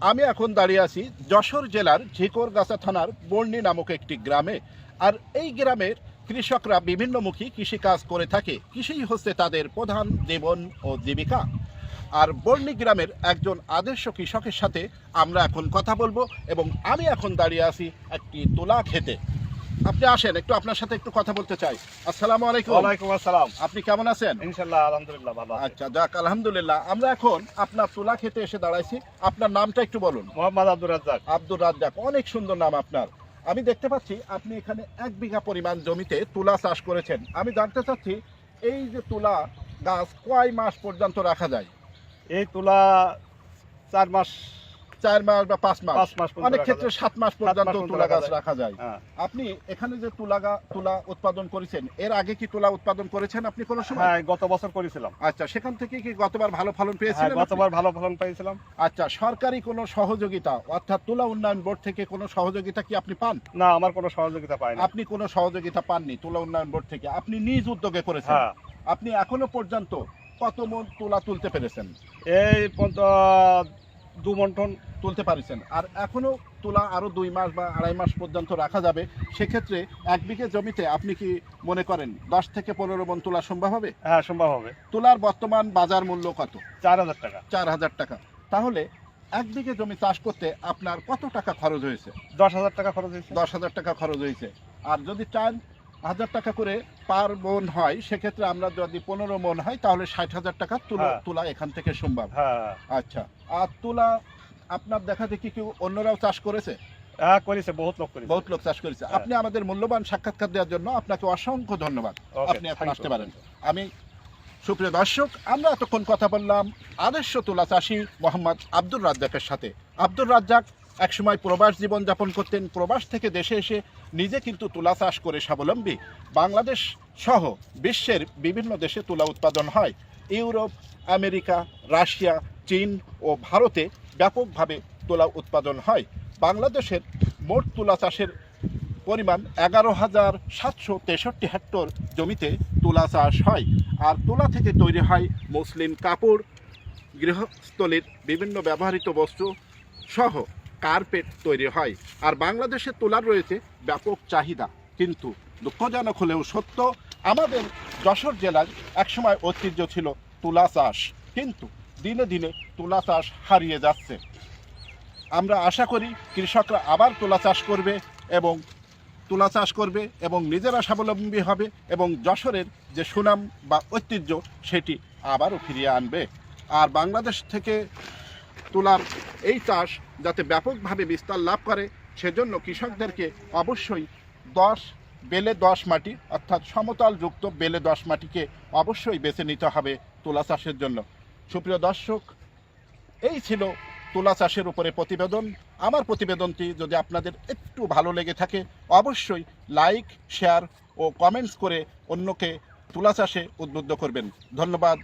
আমি এখন দাঁড়িয়ে আছি যশোর জেলার ঝিকরগাছা থানার বর্ণি নামক একটি গ্রামে। আর এই গ্রামের কৃষকরা বিভিন্নমুখী কৃষিকাজ করে থাকে। কৃষিই হচ্ছে তাদের প্রধান জীবন ও জীবিকা। আর বর্ণি গ্রামের একজন আদর্শ কৃষকের সাথে আমরা এখন কথা বলব এবং আমি এখন দাঁড়িয়ে আছি একটি তোলা খেতে। আপনি আসেন একটু আপনার সাথে একটু কথা বলতে চাই। আসসালামু আলাইকুম। ওয়ালাইকুম আসসালাম। আপনি কেমন আছেন? ইনশাল্লাহ আলহামদুলিল্লাহ ভালো আচ্ছা যাক আলহামদুলিল্লাহ। আমরা এখন আপনার তুলা খেতে এসে দাঁড়াইছি। আপনার নামটা একটু বলুন। মোহাম্মদ আব্দুর রাজ্জাক। আব্দুর রাজ্জাক অনেক সুন্দর নাম আপনার। আমি দেখতে পাচ্ছি আপনি এখানে এক বিঘা পরিমাণ জমিতে তুলা চাষ করেছেন। আমি জানতে চাচ্ছি এই যে তুলা গাছ কয় মাস পর্যন্ত রাখা যায়? এই তুলা চার মাস চার মাস বা পাঁচ মাস। অনেক ক্ষেত্রে সাত মাস পর্যন্ত তুলা গাছ রাখা যায়। হ্যাঁ। আপনি এখানে যে তুলা তুলা উৎপাদন করেছেন এর আগে কি তুলা উৎপাদন করেছেন আপনি কোনো সময়? হ্যাঁ গত বছর করেছিলাম। আচ্ছা সেখান থেকে কি গতবার ভালো ফলন হ্যাঁ পেয়েছিলেন গতবার ভালো ফলন পেয়েছিলাম। আচ্ছা সরকারি কোনো সহযোগিতা অর্থাৎ তুলা উন্নয়ন বোর্ড থেকে কোনো সহযোগিতা কি আপনি পান? না আমার কোনো সহযোগিতা পাইনি আপনি কোনো সহযোগিতা পাননি তুলা উন্নয়ন বোর্ড থেকে? আপনি নিজ উদ্যোগে করেছেন। হ্যাঁ। আপনি এখনও পর্যন্ত কত মন তুলা তুলতে পেরেছেন? এই পর্যন্ত দু মন্টন তুলতে পারছেন। আর এখনও তুলা আরও দুই মাস বা আড়াই মাস পর্যন্ত রাখা যাবে সেক্ষেত্রে এক বিঘে জমিতে আপনি কি মনে করেন দশ থেকে পনেরো মন তোলা সম্ভব হবে? হ্যাঁ সম্ভব হবে। তুলার বর্তমান বাজার মূল্য কত? চার হাজার টাকা। চার হাজার টাকা। তাহলে এক বিঘে জমি চাষ করতে আপনার কত টাকা খরচ হয়েছে? দশ হাজার টাকা খরচ হয়েছে। দশ হাজার টাকা খরচ হয়েছে। আর যদি চার হাজার টাকা করে পার মন হয় সেক্ষেত্রে আমরা যদি পনেরো মন হয় তাহলে ষাট হাজার টাকা তুলা হ্যাঁ। তুলা এখান থেকে সম্ভব হ্যাঁ। আচ্ছা। আর তুলা আপনার দেখা দেখি কেউ অন্যরাও চাষ করেছে? হ্যাঁ করেছে বহুত লোক করেছে। বহুত লোক চাষ করেছে। আপনি আমাদের মূল্যবান সাক্ষাৎকার দেওয়ার জন্য আপনাকে অসংখ্য ধন্যবাদ। আপনি এখন আসতে পারেন। আমি সুপ্রিয় দর্শক আমরা এতক্ষণ কথা বললাম আদর্শ তুলা চাষী মোহাম্মদ আব্দুর রাজ্জাকের সাথে। আব্দুর রাজ্জাক একসময় প্রবাস জীবন যাপন করতেন। প্রবাস থেকে দেশে এসে নিজে কিন্তু তুলা চাষ করে স্বাবলম্বী। বাংলাদেশ সহ বিশ্বের বিভিন্ন দেশে তুলা উৎপাদন হয়। ইউরোপ, আমেরিকা, রাশিয়া, চীন ও ভারতে ব্যাপকভাবে তুলা উৎপাদন হয়। বাংলাদেশের মোট তুলা চাষের পরিমাণ এগারো হাজার সাতশো তেষট্টি হেক্টর জমিতে তুলা চাষ হয়। আর তুলা থেকে তৈরি হয় মুসলিম কাপড়, গৃহস্থলীর বিভিন্ন ব্যবহৃত বস্তু সহ কার্পেট তৈরি হয়। আর বাংলাদেশে তুলার রয়েছে ব্যাপক চাহিদা। কিন্তু দুঃখজনক হলেও সত্য, আমাদের যশোর জেলার একসময় ঐতিহ্য ছিল তুলা চাষ। কিন্তু দিনে দিনে তুলা চাষ হারিয়ে যাচ্ছে। আমরা আশা করি কৃষকরা আবার তুলা চাষ করবে এবং তুলা চাষ করবে এবং নিজেরা স্বাবলম্বী হবে এবং যশোরের যে সুনাম বা ঐতিহ্য, সেটি আবারও ফিরিয়ে আনবে। আর বাংলাদেশ থেকে তুলার এই চাষ যাতে ব্যাপকভাবে বিস্তার লাভ করে, সেজন্য কৃষকদেরকে অবশ্যই দশ, বেলে দশ মাটি, অর্থাৎ সমতলযুক্ত বেলে দশ মাটিকে অবশ্যই বেছে নিতে হবে তুলা চাষের জন্য। সুপ্রিয় দর্শক, এই ছিল তুলা চাষের উপরে প্রতিবেদন। আমার প্রতিবেদনটি যদি আপনাদের একটু ভালো লেগে থাকে, অবশ্যই লাইক, শেয়ার ও কমেন্টস করে অন্যকে তুলা চাষে উদ্বুদ্ধ করবেন। ধন্যবাদ।